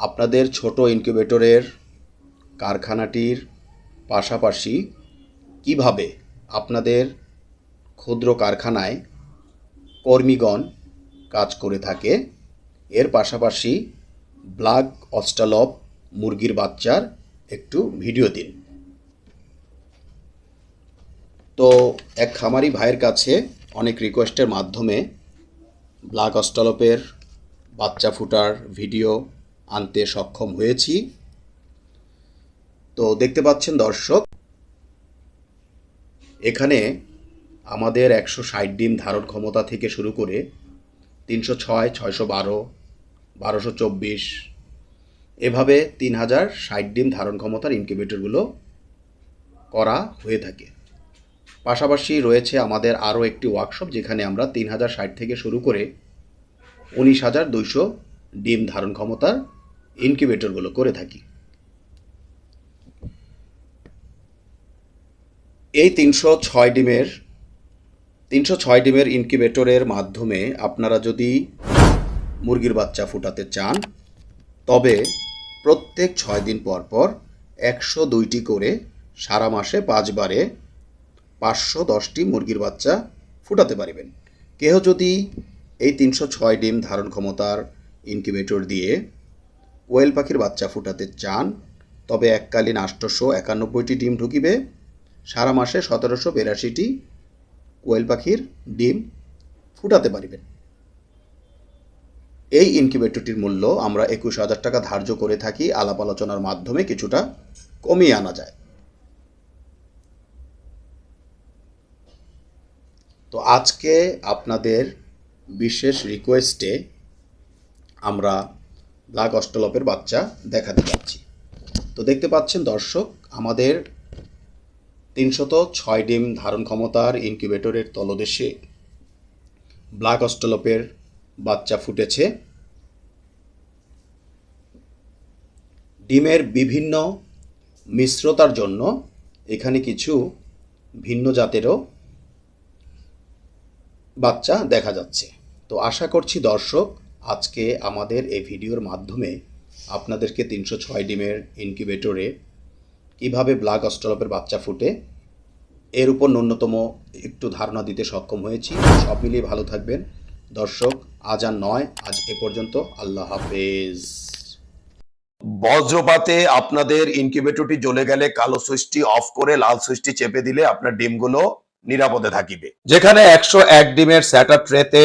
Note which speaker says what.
Speaker 1: আপনাদের ছোট ইনকিউবেটরের কারখানাটির পাশাপাশি কীভাবে আপনাদের ক্ষুদ্র কারখানায় কর্মীগণ কাজ করে থাকে, এর পাশাপাশি ব্লাক অস্টালপ মুরগির বাচ্চার একটু ভিডিও দিন। তো এক খামারি ভাইয়ের কাছে অনেক রিকোয়েস্টের মাধ্যমে ব্লাক অস্টালপের বাচ্চা ফুটার ভিডিও আনতে সক্ষম হয়েছি। তো দেখতে পাচ্ছেন দর্শক, এখানে আমাদের একশো ষাট ডিম ধারণ ক্ষমতা থেকে শুরু করে তিনশো ছয়, ছয়শো বারো, বারোশো চব্বিশ, এভাবে তিন হাজার ষাট ডিম ধারণ ক্ষমতার ইনকিউবেটরগুলো করা হয়ে থাকে। পাশাপাশি রয়েছে আমাদের আরও একটি ওয়ার্কশপ, যেখানে আমরা তিন হাজার ষাট থেকে শুরু করে উনিশ হাজার দুইশো ডিম ধারণ ক্ষমতার ইনকিউবেটরগুলো করে থাকি। এই তিনশো ছয় ডিমের, তিনশো ছয় ডিমের ইনকিউবেটরের মাধ্যমে আপনারা যদি মুরগির বাচ্চা ফুটাতে চান, তবে প্রত্যেক ছয় দিন পর পর একশো দুইটি করে সারা মাসে পাঁচবারে পাঁচশো দশটি মুরগির বাচ্চা ফুটাতে পারবেন। কেহ যদি এই তিনশো ছয় ডিম ধারণ ক্ষমতার ইনকিউবেটর দিয়ে কোয়েল পাখির বাচ্চা ফুটাতে চান, তবে এককালীন আষ্টশো একানব্বইটি ডিম ঢুকিবে। সারা মাসে সতেরোশো বিরাশিটি কোয়েল পাখির ডিম ফুটাতে পারিবেন। এই ইনকিউবেটরটির মূল্য আমরা একুশ হাজার টাকা ধার্য করে থাকি। আলাপ আলোচনার মাধ্যমে কিছুটা কমিয়ে আনা যায়। তো আজকে আপনাদের বিশেষ রিকোয়েস্টে আমরা ব্ল্যাক অস্টলপের বাচ্চা দেখাতে যাচ্ছি। তো দেখতে পাচ্ছেন দর্শক, আমাদের তিনশত ছয় ডিম ধারণ ক্ষমতার ইনকিউবেটরের তলদেশে ব্ল্যাক অস্টলপের বাচ্চা ফুটেছে। ডিমের বিভিন্ন মিশ্রতার জন্য এখানে কিছু ভিন্ন জাতেরও বাচ্চা দেখা যাচ্ছে। তো আশা করছি দর্শক আজকে আমাদের এই ভিডিওর মাধ্যমে আপনাদেরকে তিনশো ছয় ডিমের ইনকিউবেটরে কীভাবে ব্লাক অস্ট্রলপের বাচ্চা ফুটে এর উপর ন্যূনতম একটু ধারণা দিতে সক্ষম হয়েছি। সব মিলিয়ে ভালো থাকবেন। দর্শক আজ আর নয় আজ এ পর্যন্ত। আল্লাহ হাফেজ।
Speaker 2: বজ্রপাতে আপনাদের ইনকিউবেটরটি জ্বলে গেলে কালো সুইচটি অফ করে লাল সুইচটি চেপে দিলে আপনার ডিমগুলো নিরাপদে থাকিবে। যেখানে একশো এক ডিমের স্যাটার ট্রেতে